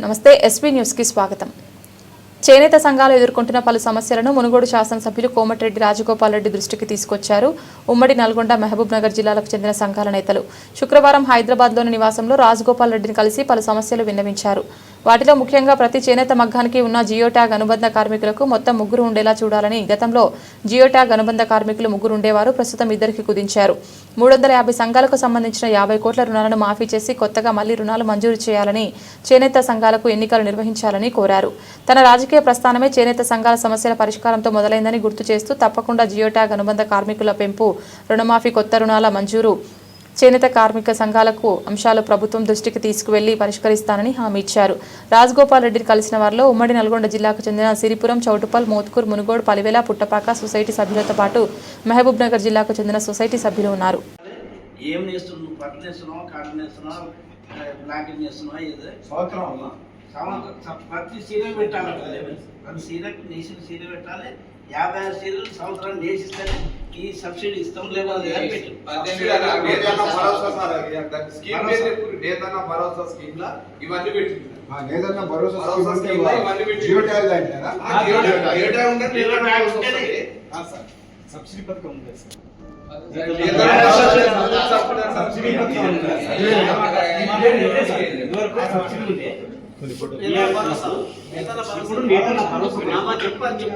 నమస్తే ఎస్పీ న్యూస్కి స్వాగతం. చేనేత సంఘాలు ఎదుర్కొంటున్న పలు సమస్యలను మునుగోడు శాసనసభ్యులు కోమటిరెడ్డి రాజగోపాల్ రెడ్డి దృష్టికి తీసుకొచ్చారు. ఉమ్మడి నల్గొండ మహబూబ్ నగర్ జిల్లాలకు చెందిన సంఘాల నేతలు. శుక్రవారం హైదరాబాద్లోని నివాసంలో రాజగోపాల్ రెడ్డిని కలిసి పలు సమస్యలు విన్నవించారు. వాటిలో ముఖ్యంగా ప్రతి చేనేత మగ్గానికి ఉన్న జియో ట్యాగ్ అనుబంధ కార్మికులకు మొత్తం ముగ్గురు ఉండేలా చూడాలని గతంలో జియో ట్యాగ్ అనుబంధ కార్మికులు ముగ్గురు ఉండేవారు ప్రస్తుతం ఇద్దరికి కుదించారు. మూడు వందల యాభై సంఘాలకు సంబంధించిన యాభై కోట్ల రుణాలను మాఫీ చేసి కొత్తగా మళ్ళీ రుణాలు మంజూరు చేయాలని చేనేత సంఘాలకు ఎన్నికలు నిర్వహించాలని కోరారు. తన రాజకీయ ప్రస్థానమే చేనేత సంఘాల సమస్యల పరిష్కారంతో మొదలైందని గుర్తు చేస్తూ తప్పకుండా జియో ట్యాగ్ అనుబంధ కార్మికుల పెంపు రుణమాఫీ కొత్త రుణాల మంజూరు చేనేత కార్మిక సంఘాలకు అంశాలు ప్రభుత్వం దృష్టికి తీసుకువెళ్ళి పరిష్కరిస్తానని హామీ ఇచ్చారు. రాజగోపాల్ రెడ్డిని కలిసిన వారిలో ఉమ్మడి నల్గొండ జిల్లాకు చెందిన సిరిపురం చౌటుపల్ మోత్కూర్ మునుగోడు పలివేల పుట్టపాక సొసైటీ సభ్యులతో పాటు మహబూబ్ నగర్ జిల్లాకు చెందిన సొసైటీ సభ్యులు ఉన్నారు. ఏం పట్టు నేస్తున్నావా? కాటన్ బ్లాకెట్ సంవత్సరం సంవత్సరం స- ప్రతి సీర పెట్టాలి ప్రతి సీరకు నేసిన సీర పెట్టాలి యాభై ఆరు సీరలు సంవత్సరాలు నేసిస్తేనే ఈ సబ్సిడీ ఇస్తాం లేదా లేదా పెట్టు నేతన్న భరోసా సార్ అది. దాని స్కీమ్ పేరు చెప్పు. నేతన్న భరోసా స్కీమ్ లా ఇవన్నీ పెట్టింది ఆ, లేదన్న భరోసా భరోసా స్కీమ్ స్కీమ్ లో ఇవన్నీ అంటే పెట్టి- జియో ట్యాగ్ అంటారా ఆ, జీరో ట్యాగ్. జీరో ట్యాగ్ ఉంటే జీరో ట్యాగ్ ఉంటేనే. వస్తుంది. ఆ, సార్. సబ్సిడీ పథకం ఉంది సార్ నేతన్న భరోసా సబ్సిడీ సబ్సిడీ పథకం ఉంది ఇప్పుడు నేతన్న భరోసా. అమ్మ చెప్పు అని చెప్పు.